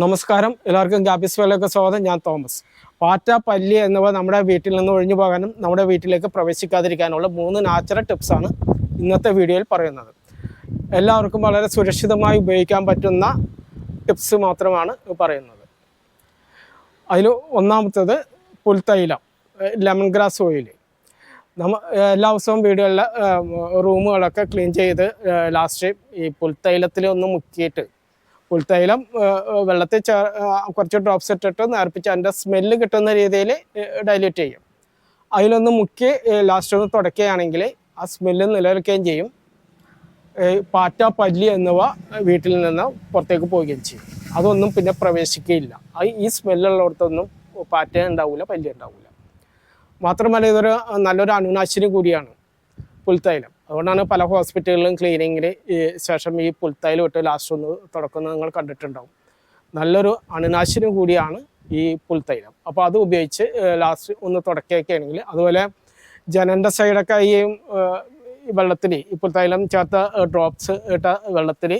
നമസ്കാരം. എല്ലാവർക്കും ഗ്യാപ്പിസ് വേലൊക്കെ സ്വാഗതം. ഞാൻ തോമസ്. പാറ്റ പല്ലി എന്നിവ നമ്മുടെ വീട്ടിൽ നിന്ന് ഒഴിഞ്ഞു പോകാനും നമ്മുടെ വീട്ടിലേക്ക് പ്രവേശിക്കാതിരിക്കാനുള്ള മൂന്ന് നാച്ചുറൽ ടിപ്സാണ് ഇന്നത്തെ വീഡിയോയിൽ പറയുന്നത്. എല്ലാവർക്കും വളരെ സുരക്ഷിതമായി ഉപയോഗിക്കാൻ പറ്റുന്ന ടിപ്സ് മാത്രമാണ് പറയുന്നത്. അതിൽ ഒന്നാമത്തത് പുൽത്തൈലം ലെമൺ ഗ്രാസ് ഓയിൽ. നമ്മ എല്ലാ ദിവസവും വീടുകളിലെ റൂമുകളൊക്കെ ക്ലീൻ ചെയ്ത് ലാസ്റ്റ് ഈ പുൽത്തൈലത്തിൽ ഒന്ന് മുക്കിയിട്ട് പുൽത്തൈലം വെള്ളത്തിൽ ചേർ കുറച്ച് ഡ്രോപ്സ് ഇട്ടിട്ട് നേർപ്പിച്ച് അതിന്റെ സ്മെല്ല് കിട്ടുന്ന രീതിയിൽ ഡൈല്യൂട്ട് ചെയ്യും. അതിലൊന്ന് മുക്കി ലാസ്റ്റ് ഒന്ന് തുടക്കുകയാണെങ്കിൽ ആ സ്മെല്ല് നിലനിൽക്കുകയും ചെയ്യും. പാറ്റ പല്ലി എന്നിവ വീട്ടിൽ നിന്ന് പുറത്തേക്ക് പോവുകയും ചെയ്യും. അതൊന്നും പിന്നെ പ്രവേശിക്കുകയില്ല. ഈ സ്മെല്ലുള്ളിടത്തൊന്നും പാറ്റ ഉണ്ടാവില്ല പല്ലി ഉണ്ടാവില്ല. മാത്രമല്ല ഇതൊരു നല്ലൊരു അണുനാശിനി കൂടിയാണ് പുൽത്തൈലം അതുകൊണ്ടാണ് പല ഹോസ്പിറ്റലുകളിലും ക്ലീനിങ്ങിൽ ഈ ശേഷം ഈ പുൽത്തൈൽ തൊട്ട് ലാസ്റ്റ് ഒന്ന് തുടക്കുന്നത് നിങ്ങൾ കണ്ടിട്ടുണ്ടാവും. നല്ലൊരു അണുനാശിനി കൂടിയാണ് ഈ പുൽത്തൈലം. അപ്പോൾ അത് ഉപയോഗിച്ച് ലാസ്റ്റ് ഒന്ന് തുടക്കുകയൊക്കെ ആണെങ്കിൽ അതുപോലെ ജനന്റെ സൈഡൊക്കെ ഈ വെള്ളത്തിന് ഈ പുൽത്തൈലം ചേർത്ത ഡ്രോപ്സ് ഇട്ട വെള്ളത്തിൽ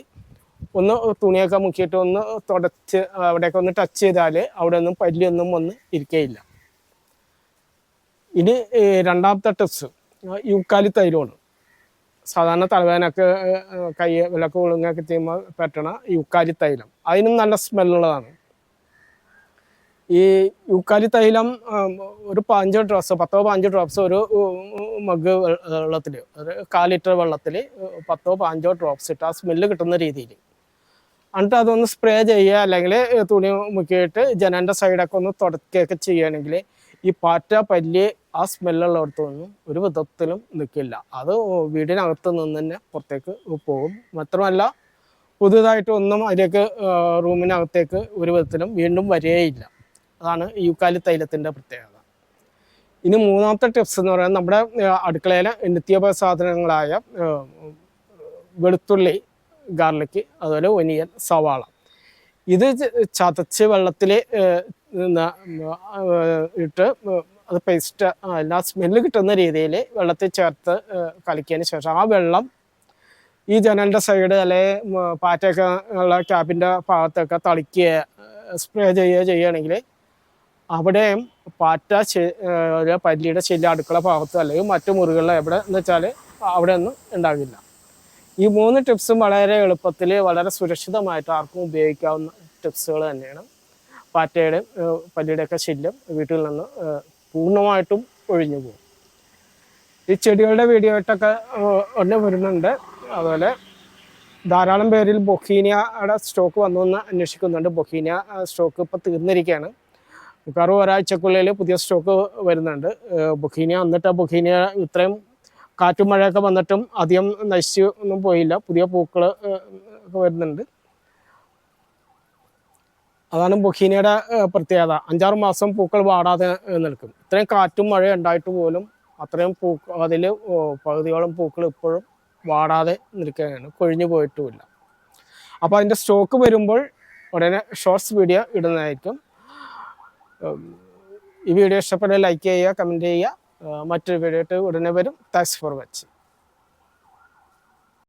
ഒന്ന് തുണിയൊക്കെ മുക്കിയിട്ട് ഒന്ന് തുടച്ച് അവിടെയൊക്കെ ഒന്ന് ടച്ച് ചെയ്താൽ അവിടെ ഒന്നും പല്ലിയൊന്നും ഒന്ന് ഇരിക്കുകയില്ല ഇനി രണ്ടാമത്തെ ടിപ്സ് യൂക്കാലി തൈലമാണ് സാധാരണ തലവേദനക്ക് കൈ വിലക്ക് ഒളുങ്ങൊക്കെ ചെയ്യുമ്പോൾ പറ്റണ യുക്കാലി തൈലം. അതിനും നല്ല സ്മെല്ലുള്ളതാണ്. ഈ യുക്കാലി തൈലം ഒരു പതിനഞ്ച് ഡ്രോപ്സ് പത്തോ പതിനഞ്ച് ഡ്രോപ്സ് ഒരു മഗ് വെള്ളത്തിൽ ഒരു കാൽ ലിറ്റർ വെള്ളത്തിൽ പത്തോ പതിനഞ്ചോ ഡ്രോപ്സ് ഇട്ട് ആ സ്മെല്ല് കിട്ടുന്ന രീതിയിൽ എന്നിട്ട് അതൊന്ന് സ്പ്രേ ചെയ്യുക അല്ലെങ്കിൽ തുണി മുക്കിയിട്ട് ജനന്റെ സൈഡൊക്കെ ഒന്ന് തുടക്കുകയൊക്കെ ചെയ്യുകയാണെങ്കിൽ ഈ പാറ്റ പല്ല് ആ സ്മെല്ലുള്ളിടത്തൊന്നും ഒരു വിധത്തിലും നിൽക്കില്ല. അത് വീടിനകത്ത് നിന്ന് തന്നെ പുറത്തേക്ക് പോകും. മാത്രമല്ല പുതുതായിട്ട് ഒന്നും അതിലേക്ക് റൂമിനകത്തേക്ക് ഒരു വിധത്തിലും വീണ്ടും വരികയില്ല അതാണ് യൂക്കാലി തൈലത്തിന്റെ പ്രത്യേകത. ഇനി മൂന്നാമത്തെ ടിപ്സ് എന്ന് പറയുന്നത് നമ്മുടെ അടുക്കളയിലെ നിത്യോപയോഗ സാധനങ്ങളായ വെളുത്തുള്ളി ഗാർലിക്ക് അതുപോലെ ഒനിയൻ സവാള. ഇത് ചതച്ച് വെള്ളത്തിൽ ഇട്ട് അത് പേസ്റ്റ് എല്ലാ സ്മെല്ല് കിട്ടുന്ന രീതിയിൽ വെള്ളത്തിൽ ചേർത്ത് കലക്കിയതിന് ശേഷം ആ വെള്ളം ഈ ജനലിന്റെ സൈഡ് അല്ലെങ്കിൽ പാറ്റയൊക്കെ ഉള്ള ക്യാബിന്റെ ഭാഗത്തൊക്കെ തളിക്കുക സ്പ്രേ ചെയ്യുക ചെയ്യുകയാണെങ്കിൽ അവിടെയും പാറ്റ ഒരു പല്ലിയുടെ ശല്യം അടുക്കള ഭാഗത്ത് അല്ലെങ്കിൽ മറ്റു മുറികളിലോ എവിടെ എന്ന് വെച്ചാൽ അവിടെ ഒന്നും ഉണ്ടാകില്ല ഈ മൂന്ന് ടിപ്സും വളരെ എളുപ്പത്തിൽ വളരെ സുരക്ഷിതമായിട്ട് ആർക്കും ഉപയോഗിക്കാവുന്ന ടിപ്സുകൾ തന്നെയാണ്. പാറ്റയുടെ പല്ലിയുടെയൊക്കെ ശല്യം വീട്ടിൽ നിന്ന് പൂർണമായിട്ടും ഒഴിഞ്ഞു പോകും. ഈ ചെടികളുടെ വീഡിയോ ആയിട്ടൊക്കെ ഉടനെ വരുന്നുണ്ട്. അതുപോലെ ധാരാളം പേരിൽ ബൊഹീനിയയുടെ സ്റ്റോക്ക് വന്നു എന്ന് അന്വേഷിക്കുന്നുണ്ട്. ബൊഹീനിയ സ്റ്റോക്ക് ഇപ്പോൾ തീർന്നിരിക്കുകയാണ്. മിക്കവാറും ഒരാഴ്ചക്കുള്ളിൽ പുതിയ സ്റ്റോക്ക് വരുന്നുണ്ട്. ബൊഹീനിയ എന്നിട്ട് ആ ബൊഹീനിയ ഇത്രയും കാറ്റും മഴയൊക്കെ വന്നിട്ടും അധികം നശിച്ചു ഒന്നും പോയില്ല. പുതിയ പൂക്കൾ വരുന്നുണ്ട്. അതാണ് ബൊഹീനയുടെ പ്രത്യേകത. അഞ്ചാറ് മാസം പൂക്കൾ വാടാതെ നിൽക്കും. ഇത്രയും കാറ്റും മഴ ഉണ്ടായിട്ട് പോലും അത്രയും പൂ അതിൽ പകുതിയോളം പൂക്കൾ ഇപ്പോഴും വാടാതെ നിൽക്കുകയാണ്. കൊഴിഞ്ഞു പോയിട്ടുമില്ല. അപ്പോൾ അതിന്റെ സ്റ്റോക്ക് വരുമ്പോൾ ഉടനെ ഷോർട്സ് വീഡിയോ ഇടുന്നതായിരിക്കും. ഈ വീഡിയോ ഇഷ്ടപ്പെട്ട ലൈക്ക് ചെയ്യുക കമന്റ് ചെയ്യുക. മറ്റൊരു വീഡിയോ ആയിട്ട് ഉടനെ വരും. Thanks for watching.